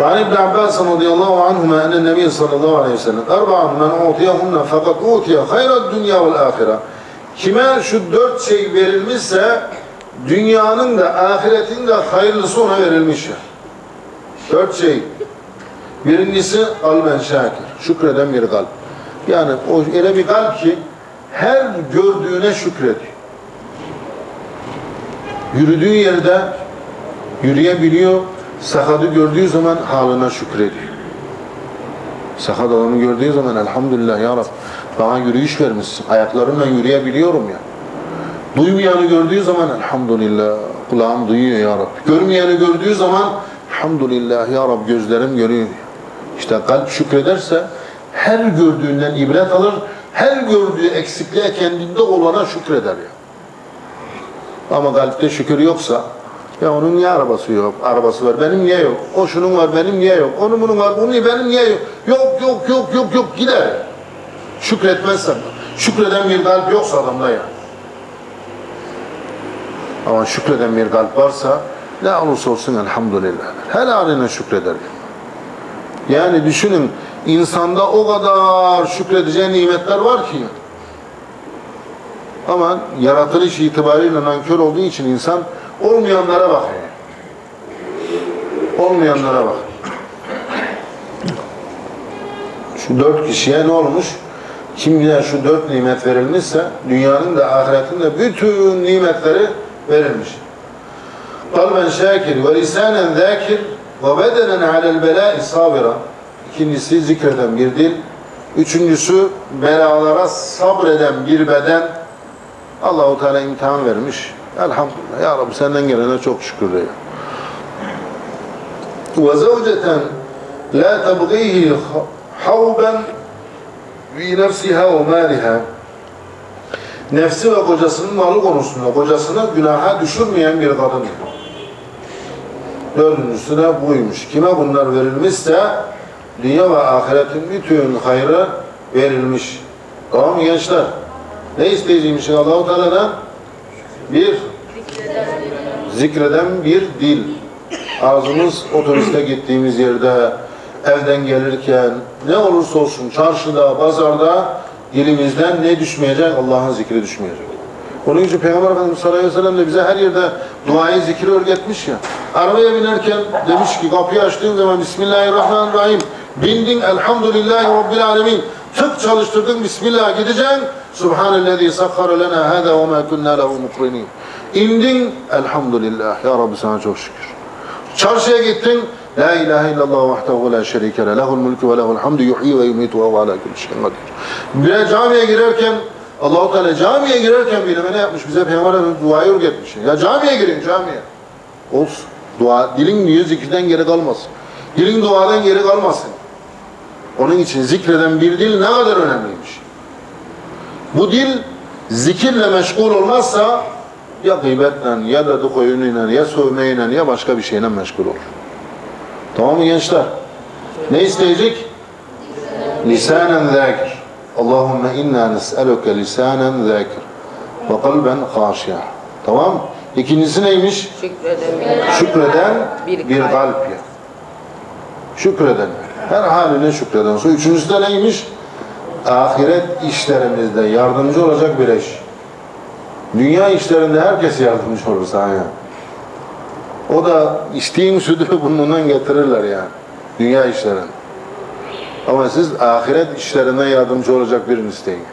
وعن ابن عباس رضي الله عنهما أن النبي صلى الله عليه وسلم أربع من أعطيهن فقد أوتي خير الدنيا والآخرة Kime şu dört şey verilmişse dünyanın da ahiretin de hayırlısı ona verilmiş. ya. Dört şey. Birincisi kalben şakir. Şükreden bir kalp. Yani o öyle bir kalp ki her gördüğüne şükrediyor. Yürüdüğü yerde yürüyebiliyor. Sakadı gördüğü zaman haline şükrediyor. Sakat adamı gördüğü zaman elhamdülillah ya Rab bana yürüyüş vermişsin. Ayaklarımla yürüyebiliyorum ya. Duymayanı gördüğü zaman elhamdülillah kulağım duyuyor ya Rab. Görmeyeni gördüğü zaman elhamdülillah ya Rab gözlerim görüyor. İşte kalp şükrederse her gördüğünden ibret alır. Her gördüğü eksikliğe kendinde olana şükreder ya. Ama kalpte şükür yoksa ya onun niye arabası yok? Arabası var. Benim niye yok? O şunun var. Benim niye yok? Onun bunun var. Bunun? Benim niye yok? Yok yok yok yok yok gider. Şükretmezsem. Şükreden bir kalp yoksa adamda ya. Ama şükreden bir kalp varsa ne olursa olsun elhamdülillah. Her haline şükreder. Yani düşünün insanda o kadar şükredeceği nimetler var ki. Ama yaratılış itibariyle nankör olduğu için insan olmayanlara bakıyor. Olmayanlara bak. Şu dört kişiye ne olmuş? Kim bilir şu dört nimet verilmişse dünyanın da ahiretin de bütün nimetleri verilmiş. Kalben şakir ve lisanen zakir ve bedenen alel belai sabira. İkincisi zikreden bir dil. Üçüncüsü belalara sabreden bir beden. Allahu Teala imtihan vermiş. Elhamdülillah. Ya Rabbi senden gelene çok şükür diyor. La tabgihi havben fi nefsiha ve maliha. Nefsi ve kocasının malı konusunda kocasını günaha düşürmeyen bir kadın. Dördüncüsü de buymuş. Kime bunlar verilmişse dünya ve ahiretin bütün hayrı verilmiş. Tamam mı gençler? Ne isteyeceğimişsin Allah-u Teala'dan? Bir, zikreden bir dil. Ağzımız otobüste gittiğimiz yerde, evden gelirken, ne olursa olsun çarşıda, pazarda dilimizden ne düşmeyecek? Allah'ın zikri düşmeyecek. Onun için Peygamber Efendimiz sallallahu aleyhi ve sellem de bize her yerde duayı zikri öğretmiş ya. Arabaya binerken demiş ki kapıyı açtığın zaman Bismillahirrahmanirrahim. Bindin elhamdülillahi rabbil alemin. Tık çalıştırdın Bismillah gideceksin. Subhanellezi sakhara lena hada ve ma kunna lehu mukrinin. İndin elhamdülillah. Ya Rabbi sana çok şükür. Çarşıya gittin. La ilahe illallah vahdehu la şerike le. Lehul mulku ve lehul hamdu yuhyi ve yumitu ve ala kulli şeyin kadir. Bir camiye girerken Allahu Teala camiye girerken bile ne yapmış? Bize Peygamber Efendimiz duayı öğretmiş. Ya camiye girin camiye. Olsun. Dua, dilin niye zikirden geri kalmasın. Dilin duadan geri kalmasın. Onun için zikreden bir dil ne kadar önemliymiş. Bu dil zikirle meşgul olmazsa ya gıybetle ya da dukoyunuyla ya sövmeyle ya başka bir şeyle meşgul olur. Tamam mı gençler? Ne isteyecek? Lisanen zâkir. Allahümme inna nes'eluke lisanen zâkir. Ve kalben khâşiya. Tamam İkincisi neymiş? Şükreden Şükreden Bir bir kalp. ya. Şükreden. Her haline şükreden. Üçüncüsü de neymiş? Ahiret işlerimizde yardımcı olacak bir eş. Dünya işlerinde herkes yardımcı olur sana ya. O da içtiğin sütü burnundan getirirler yani. Dünya işlerinde. Ama siz ahiret işlerinden yardımcı olacak birini isteyin.